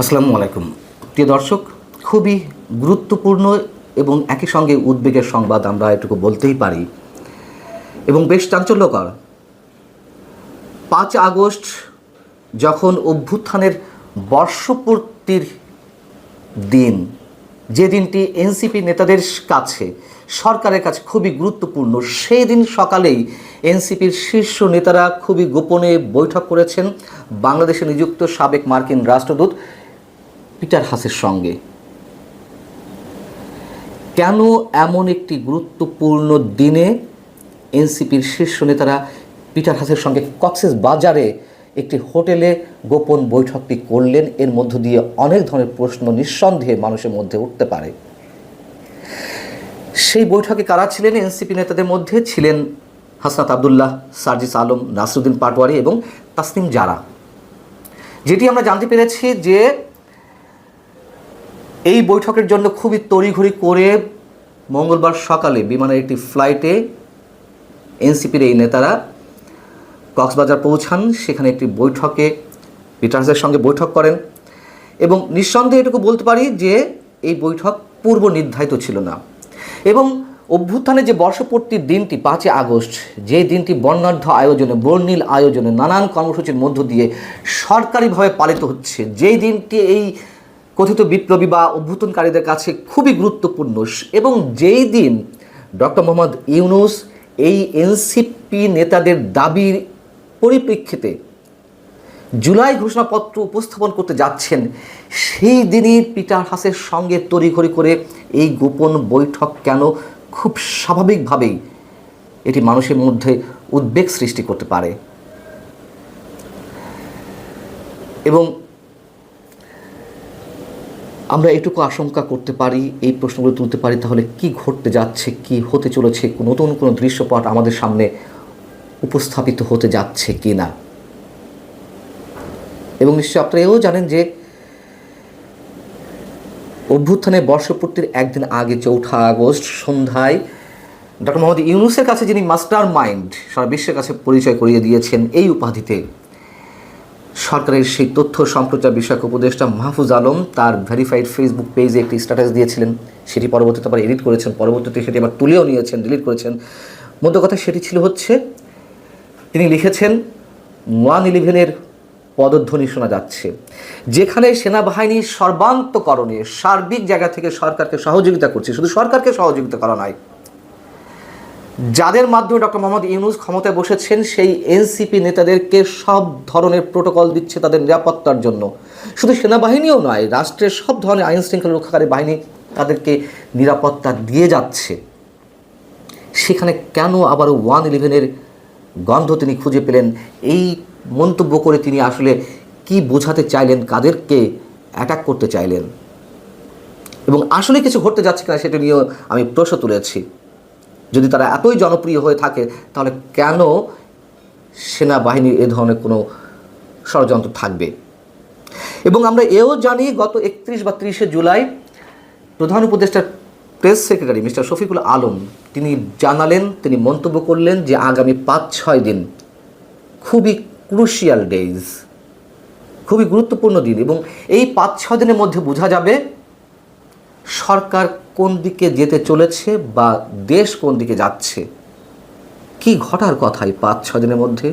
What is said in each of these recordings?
আসসালামু আলাইকুম। প্রিয় দর্শক, খুবই গুরুত্বপূর্ণ এবং একই সঙ্গে উদ্বেগের সংবাদ আমরা এটুকু বলতেই পারি। এবং বেশ চাঞ্চল্যকর। পাঁচ আগস্ট যখন অভ্যুত্থানের বর্ষপূর্তির দিন, যে দিনটি এনসিপি নেতাদের কাছে, সরকারের কাছে খুবই গুরুত্বপূর্ণ, সেই দিন সকালেই এনসিপির শীর্ষ নেতারা খুবই গোপনে বৈঠক করেছেন। বাংলাদেশে নিযুক্ত সাবেক মার্কিন রাষ্ট্রদূত পিটার হাসের সঙ্গে। কেন এমন একটি গুরুত্বপূর্ণ দিনে এনসিপির শীর্ষ নেতারা পিটার হাসের সঙ্গে কক্সেস বাজারে একটি হোটেলে গোপন বৈঠকটি করলেন? এর মধ্য দিয়ে অনেক ধরনের প্রশ্ন নিঃসন্দেহে মানুষের মধ্যে উঠতে পারে। সেই বৈঠকে কারা ছিলেন এনসিপি নেতাদের মধ্যে? ছিলেন হাসনাত আবদুল্লাহ, সার্জিস আলম, নাসরুদ্দিন পাটওয়ারি এবং তাসনিম জারা। যেটি আমরা জানতে পেরেছি যে এই বৈঠকের জন্য খুবই তড়িঘড়ি করে মঙ্গলবার সকালে বিমানের একটি ফ্লাইটে এনসিপির এই নেতারা কক্সবাজার পৌঁছান। সেখানে একটি বৈঠকে পিটার্সের সঙ্গে বৈঠক করেন এবং নিঃসন্দেহে এটুকু বলতে পারি যে এই বৈঠক পূর্ব নির্ধারিত ছিল না। এবং অভ্যুত্থানের যে বর্ষপূর্তির দিনটি পাঁচই আগস্ট যে দিনটি বর্ণাঢ্য আয়োজনে, বর্ণিল আয়োজনে নানান কর্মসূচির মধ্য দিয়ে সরকারিভাবে পালিত হচ্ছে, যেই দিনটি এই কথিত বিপ্লবী বা অভ্যুত্থানকারীদের কাছে খুবই গুরুত্বপূর্ণ। এবং যেই দিন ডক্টর মোহাম্মদ ইউনুস এই এনসিপি নেতাদের দাবির পরিপ্রেক্ষিতে জুলাই ঘোষণাপত্র উপস্থাপন করতে যাচ্ছেন, সেই দিনই পিটার হাসের সঙ্গে তড়িঘড়ি করে এই গোপন বৈঠক কেন খুব স্বাভাবিকভাবেই এটি মানুষের মধ্যে উদ্বেগ সৃষ্টি করতে পারে। এবং আমরা এটুকু আশঙ্কা করতে পারি, এই প্রশ্নগুলো তুলতে পারি, তাহলে কি ঘটতে যাচ্ছে, কি হতে চলেছে নতুন কোনো দৃশ্যপট আমাদের সামনে উপস্থাপিত হতে যাচ্ছে কি না এবং নিশ্চয়ই আপনারা এও জানেন যে অভ্যুত্থানের বর্ষপূর্তির একদিন আগে চৌঠা আগস্ট সন্ধ্যায় ডক্টর মোহাম্মদ ইউনুসের কাছে যিনি মাস্টার মাইন্ড সারা বিশ্বের কাছে পরিচয় করিয়ে দিয়েছেন, এই উপাধিতে সরকারের সেই তথ্য সম্প্রচার বিষয়ক উপদেষ্টা মাহফুজ আলম তার ভেরিফাইড ফেসবুক পেজে একটি স্ট্যাটাস দিয়েছিলেন। সেটি পরবর্তীতে আবার এডিট করেছেন। পরবর্তীতে সেটি আবার তুলেও নিয়েছেন, ডিলিট করেছেন। মধ্য কথা সেটি ছিল হচ্ছে, তিনি লিখেছেন, ওয়ান ইলেভেনের পদধ্বনি শোনা যাচ্ছে। যেখানে সেনাবাহিনীর সর্বান্তকরণে সার্বিক জায়গা থেকে সরকারকে সহযোগিতা করছে, শুধু সরকারকে সহযোগিতা করা নয় যাদের মাধ্যমে ডক্টর মোহাম্মদ ইউনুস ক্ষমতায় বসেছেন, সেই এনসিপি নেতাদেরকে সব ধরনের প্রোটোকল দিচ্ছে তাদের নিরাপত্তার জন্য। শুধু সেনাবাহিনীও নয়, রাষ্ট্রের সব ধরনের আইন শৃঙ্খলা রক্ষাকারী বাহিনী তাদেরকে নিরাপত্তা দিয়ে যাচ্ছে। সেখানে কেন আবার ওয়ান ইলেভেনের গন্ধ তিনি খুঁজে পেলেন? এই মন্তব্য করে তিনি আসলে কি বোঝাতে চাইলেন, কাদেরকে অ্যাটাক করতে চাইলেন? এবং আসলে কিছু ঘটতে যাচ্ছে কিনা সেটা নিয়েও আমি প্রশ্ন তুলেছি। যদি তারা এতই জনপ্রিয় হয়ে থাকে, তাহলে কেন সেনাবাহিনীর এ ধরনের কোনো ষড়যন্ত্র থাকবে? এবং আমরা এও জানি গত একত্রিশ বা ত্রিশে জুলাই প্রধান উপদেষ্টার press secretary mister Shafikul Alam, তিনি জানালেন, তিনি মন্তব্য করলেন যে আগামী পাঁচ, ছয় দিন খুবই ক্রুশিয়াল ডেইজ খুবই গুরুত্বপূর্ণ দিন এবং এই পাঁচ ছ দিনের মধ্যে বোঝা যাবে সরকার কোন দিকে যেতে চলেছে বা দেশ কোন দিকে যাচ্ছে? কি ঘটার কথা এই পাঁচ, ছ দিনের মধ্যে?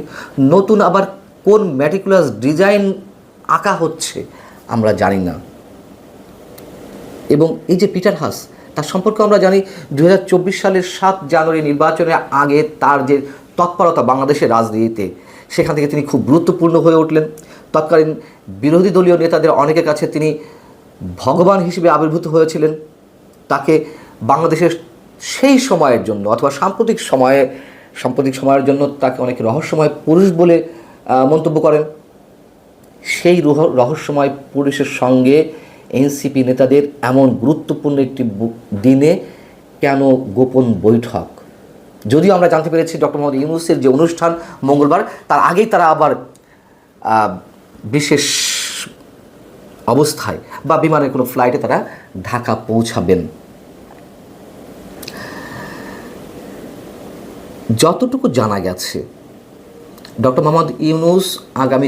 নতুন আবার কোন ম্যাটিকুলাস ডিজাইন আঁকা হচ্ছে আমরা জানি না। এবং এই যে পিটার হাস, তার সম্পর্কে আমরা জানি দু হাজার চব্বিশ সালের সাত জানুয়ারি নির্বাচনের আগে তার যে তৎপরতা বাংলাদেশের রাজনীতিতে, সেখান থেকে তিনি খুব গুরুত্বপূর্ণ হয়ে উঠলেন। তৎকালীন বিরোধী দলীয় নেতাদের অনেকের কাছে তিনি ভগবান হিসেবে আবির্ভূত হয়েছিলেন। তাকে বাংলাদেশের সেই সময়ের জন্য অথবা সাম্প্রতিক সময়ে, সাম্প্রতিক সময়ের জন্য তাকে অনেক রহস্যময় পুরুষ বলে মন্তব্য করেন। সেই রহ- রহস্যময় পুরুষের সঙ্গে এনসিপি নেতাদের এমন গুরুত্বপূর্ণ একটি দিনে কেন গোপন বৈঠক? যদিও আমরা জানতে পেরেছি ডক্টর মোহাম্মদ ইউনুসের যে অনুষ্ঠান মঙ্গলবার, তার আগেই তারা আবার বিশেষ অবস্থায় বা বিমানের কোনো ফ্লাইটে তারা ঢাকা পৌঁছাবেন। যতটুকু জানা গেছে, ডক্টর মোহাম্মদ ইউনুস আগামী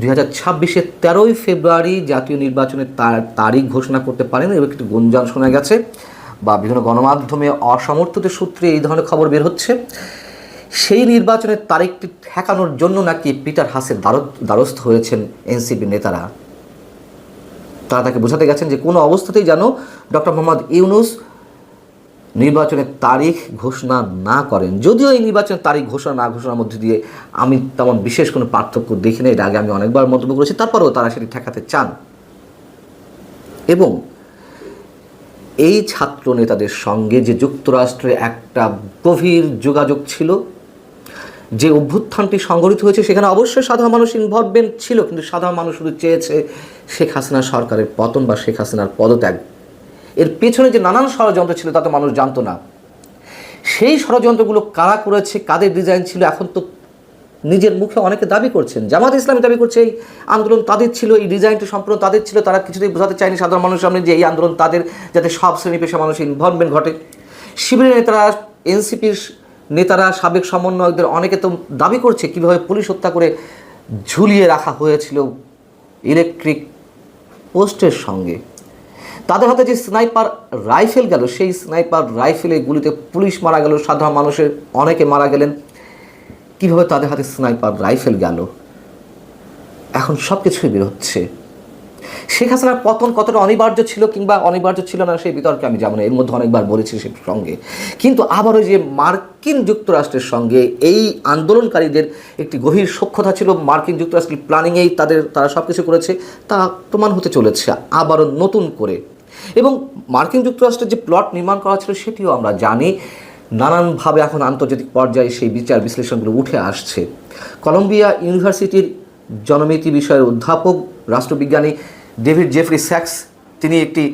দুই হাজার ছাব্বিশের তেরোই ফেব্রুয়ারি জাতীয় নির্বাচনের তার তারিখ ঘোষণা করতে পারেন এবং একটি গুঞ্জন শোনা গেছে বা বিভিন্ন গণমাধ্যমে অসমর্থিত সূত্রে এই ধরনের খবর বের হচ্ছে। সেই নির্বাচনের তারিখটি ঠেকানোর জন্য নাকি পিটার হাসের দ্বারস্থ হয়েছেন এনসিপি নেতারা। তারা তাকে বোঝাতে গেছেন যে কোনো অবস্থাতেই যেন ডক্টর মোহাম্মদ ইউনুস নির্বাচনের তারিখ ঘোষণা না করেন। যদিও এই নির্বাচনের তারিখ ঘোষণা না ঘোষণার মধ্যে দিয়ে আমি তেমন বিশেষ কোনো পার্থক্য দেখি না, এর আগে আমি অনেকবার মন্তব্য করেছি, তারপরেও তারা সেটি ঠেকাতে চান। এবং এই ছাত্র নেতাদের সঙ্গে যে যুক্তরাষ্ট্রে একটা গভীর যোগাযোগ ছিল যে অভ্যুত্থানটি সংগঠিত হয়েছে, সেখানে অবশ্যই সাধারণ মানুষ ইনভলভমেন্ট ছিল, কিন্তু সাধারণ মানুষ শুধু চেয়েছে শেখ হাসিনা সরকারের পতন বা শেখ হাসিনার পদত্যাগ। এর পেছনে যে নানান ষড়যন্ত্র ছিল তা তো মানুষ জানতো না। সেই ষড়যন্ত্রগুলো কারা করেছে, কাদের ডিজাইন ছিল, এখন তো নিজের মুখে অনেকে দাবি করছেন। জামাত ইসলামী দাবি করছে, এই আন্দোলন তাদের ছিল, এই ডিজাইনটি সম্পূর্ণ তাদের ছিল, তারা কিছুতেই বোঝাতে চায়নি সাধারণ মানুষের সামনে যে এই আন্দোলন তাদের, যাতে সব শ্রেণি পেশা মানুষের ইনভলভমেন্ট ঘটে। শিবিরের নেতারা, এনসিপির নেতারা, সাবেক সমন্বয়কদের অনেকে তো দাবি করছে কীভাবে পুলিশ হত্যা করে ঝুলিয়ে রাখা হয়েছিল ইলেকট্রিক পোস্টের সঙ্গে। তাদের হাতে যে স্নাইপার রাইফেল গেল, সেই স্নাইপার রাইফেলের গুলিতে পুলিশ মারা গেল, সাধারণ মানুষের অনেকে মারা গেলেন। কীভাবে তাদের হাতে স্নাইপার রাইফেল গেল? এখন সব কিছুই বেরোচ্ছে শেখ হাসিনার পতন কতটা অনিবার্য ছিল কিংবা অনিবার্য ছিল না, সেই বিতর্কে আমি যাব না। এর মধ্যে অনেকবার বলেছি সে সঙ্গে। কিন্তু আবারও যে মার্কিন যুক্তরাষ্ট্রের সঙ্গে এই আন্দোলনকারীদের একটি গভীর সক্ষতা ছিল। মার্কিন যুক্তরাষ্ট্রের প্ল্যানিংয়েই তাদের, তারা সব কিছু করেছে। তা প্রমাণ হতে চলেছে আবারও নতুন করে। এবং মার্কিন যুক্তরাষ্ট্রের যে প্লট নির্মাণ করা ছিল সেটিও আমরা জানি। নানানভাবে এখন আন্তর্জাতিক পর্যায়ে সেই বিচার বিশ্লেষণগুলো উঠে আসছে। কলম্বিয়া ইউনিভার্সিটির জনমিতি বিষয়ের অধ্যাপক, রাষ্ট্রবিজ্ঞানী ডেভিড জেফরি স্যাক্স, তিনি একটি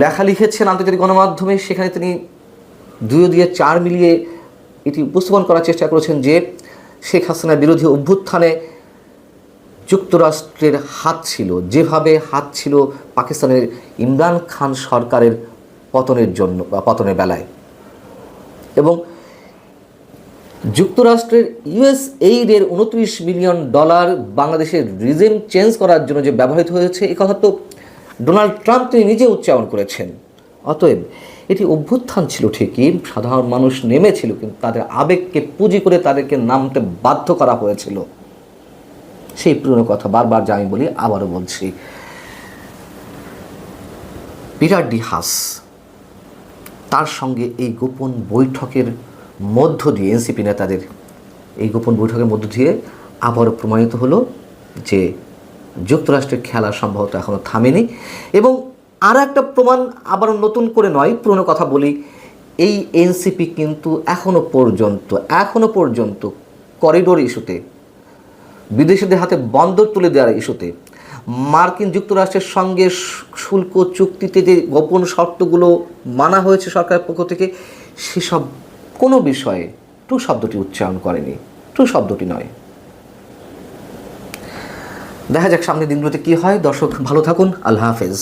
লেখা লিখেছেন আন্তর্জাতিক গণমাধ্যমে। সেখানে তিনি দুই দিয়ে চার মিলিয়ে এটি উপস্থাপন করার চেষ্টা করেছেন যে শেখ হাসিনার বিরোধী অভ্যুত্থানে যুক্তরাষ্ট্রের হাত ছিল, যেভাবে হাত ছিল পাকিস্তানের ইমরান খান সরকারের পতনের জন্য বা পতনের বেলায়। এবং যুক্তরাষ্ট্রের ইউএস এইডের উনত্রিশ মিলিয়ন ডলার বাংলাদেশের রিজিম চেঞ্জ করার জন্য যে ব্যবহৃত হয়েছে, এ কথা তো ডোনাল্ড ট্রাম্প তিনি নিজে উচ্চারণ করেছেন। অতএব এটি অভ্যুত্থান ছিল ঠিকই, সাধারণ মানুষ নেমেছিল, কিন্তু তাদের আবেগকে পুঁজি করে তাদেরকে নামতে বাধ্য করা হয়েছিল। সেই পুরনো কথা বারবার যা আমি বলি, আবারও বলছি। পিটার ডি হাস তার সঙ্গে এই গোপন বৈঠকের মধ্য দিয়ে এনসিপি নেতাদের এই গোপন বৈঠকের মধ্য দিয়ে আবারও প্রমাণিত হলো যে যুক্তরাষ্ট্রের খেলা সম্ভবত এখনও থামেনি। এবং আর একটা প্রমাণ আবারও নতুন করে নয়, পুরনো কথা বলি, এই এনসিপি কিন্তু এখনও পর্যন্ত এখনও পর্যন্ত করিডোর ইস্যুতে বিদেশিদের হাতে বন্দর তুলে দেওয়ার ইস্যুতে মার্কিন যুক্তরাষ্ট্রের সঙ্গে শুল্ক চুক্তিতে যে গোপন শর্তগুলো মানা হয়েছে সরকারের পক্ষ থেকে, সেসব কোনো বিষয়ে টু শব্দটি উচ্চারণ করেনি। টু শব্দটি নয়। দেখা যাক সামনের দিনগুলোতে কি হয়। দর্শক, ভালো থাকুন। আল্লাহ হাফেজ।